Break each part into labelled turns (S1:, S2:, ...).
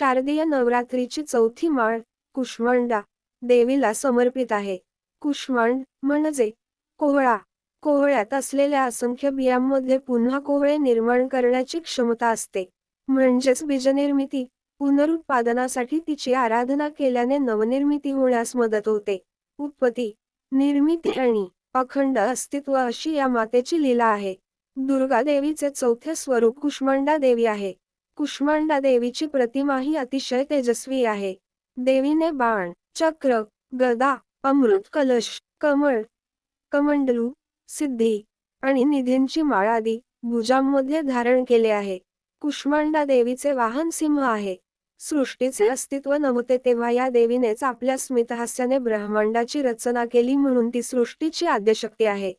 S1: शारदीय नवरात्रीची चौथी माळ कुष्मांडा देवीला समर्पित आहे. कुष्मांड म्हणजे कोहळा. कोहळ्यात असलेल्या असंख्य बियांमध्ये पुन्हा कोहळे निर्माण करण्याची क्षमता असते. म्हणजेच बीजनिर्मिती पुनरुत्पादनासाठी तिची आराधना केल्याने नवनिर्मिती होण्यास मदत होते. उत्पत्ती निर्मिती आणि अखंड अस्तित्व अशी या मातेची लीला आहे. दुर्गा देवीचे चौथे स्वरूप कुष्मांडा देवी आहे. कुष्मांडा देवीची प्रतिमा ही अतिशय तेजस्वी आहे. देवीने बाण चक्र गदा अमृत कलश कमळ कमंडलू सिद्धी आणि निधींची माळादी भुजांमध्ये धारण केले आहे. कुष्मांडा देवीचे वाहन सिंह आहे. सृष्टीचे अस्तित्व नव्हते तेव्हा या देवीनेच आपल्या स्मितहास्याने ब्रह्मांडाची रचना केली म्हणून ती सृष्टीची आद्यशक्ती आहे.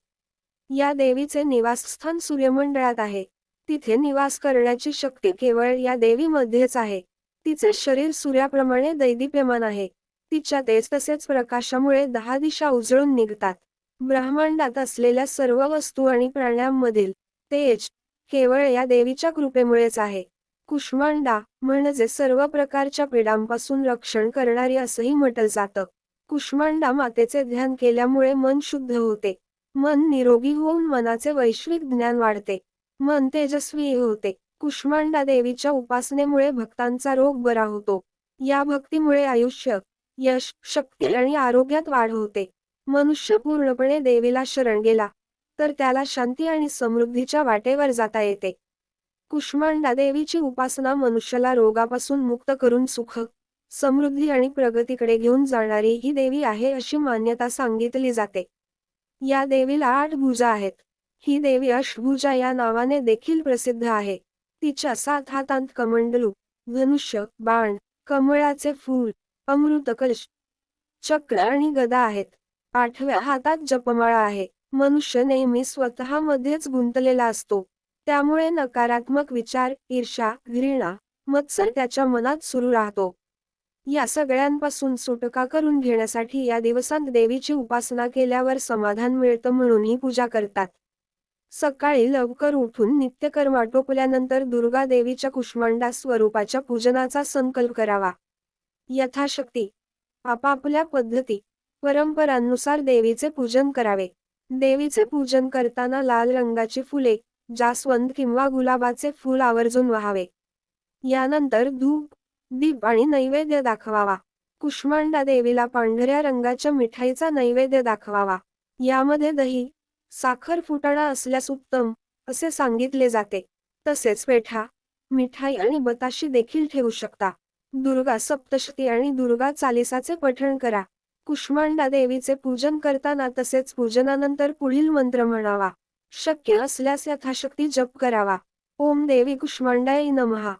S1: या देवीचे निवासस्थान सूर्यमंडळात आहे. तिथे निवास करण्याची शक्ती केवळ या देवीमध्येच आहे. तिचे शरीर सूर्याप्रमाणे दैदिप्यमान आहे. तिच्या तेज तसेच प्रकाशामुळे दहा दिशा उजळून निघतात. ब्रह्मांडात असलेल्या सर्व वस्तू आणि प्राण्यांमधील तेज केवळ या देवीच्या कृपेमुळेच आहे. कुष्मांडा म्हणजे सर्व प्रकारच्या पिढांपासून रक्षण करणारी असंही म्हटलं जातं. कुष्मांडा मातेचे ध्यान केल्यामुळे मन शुद्ध होते. मन निरोगी होऊन मनाचे वैश्विक ज्ञान वाढते. मन तेजस्वी होते. कुष्मांडा देवीच्या उपासनेमुळे भक्तांचा रोग बरा होतो. या भक्तीमुळे आयुष्य यश शक्ती आणि आरोग्यात वाढ होते. मनुष्य पूर्णपणे देवीला शरण गेला तर त्याला शांती आणि समृद्धीच्या वाटेवर जाता येते. कुष्मांडा देवीची उपासना मनुष्याला रोगापासून मुक्त करून सुख समृद्धी आणि प्रगतीकडे घेऊन जाणारी ही देवी आहे अशी मान्यता सांगितली जाते. या देवीला आठ भुजा आहेत. ही देवी अष्टभुजा या नावाने देखील प्रसिद्ध आहे. तिच्या सात हातांत कमंडलू धनुष्य बाण कमळाचे फूल अमृतकलश चक्र आणि गदा आहेत. आठव्या हातात जपमाळा आहे. मनुष्य नेहमी स्वतःमध्येच गुंतलेला असतो. त्यामुळे नकारात्मक विचार ईर्षा घृणा मत्सर त्याच्या मनात सुरू राहतो. या सगळ्यांपासून सुटका करून घेण्यासाठी या दिवसांत देवीची उपासना केल्यावर समाधान मिळतं म्हणून ही पूजा करतात. सकाळी लवकर उठून नित्यकर्म आटोपल्यानंतर दुर्गा देवीच्या कुष्मांडा स्वरूपाच्या पूजनाचा संकल्प करावा. यथाशक्ती. आपापल्या पद्धती परंपरांनुसार देवीचे पूजन करावे. देवीचे पूजन करताना लाल रंगाची फुले जास्वंद किंवा गुलाबाचे फूल आवर्जून व्हावे. यानंतर धूप दीप आणि नैवेद्य दाखवावा. कुष्मांडा देवीला पांढऱ्या रंगाच्या मिठाईचा नैवेद्य दाखवावा. यामध्ये दही साखर फुटाणा असल्यास उत्तम असे सांगितले जाते. तसेच पेठा मिठाई आणि बताशी देखील ठेवू शकता. दुर्गा सप्तशती आणि दुर्गा चालिसाचे पठण करा. कुष्मांडा देवीचे पूजन करताना तसेच पूजनानंतर पुढील मंत्र म्हणावा. शक्य असल्यास यथाशक्ती जप करावा. ओम देवी कुष्मांडाय नमहा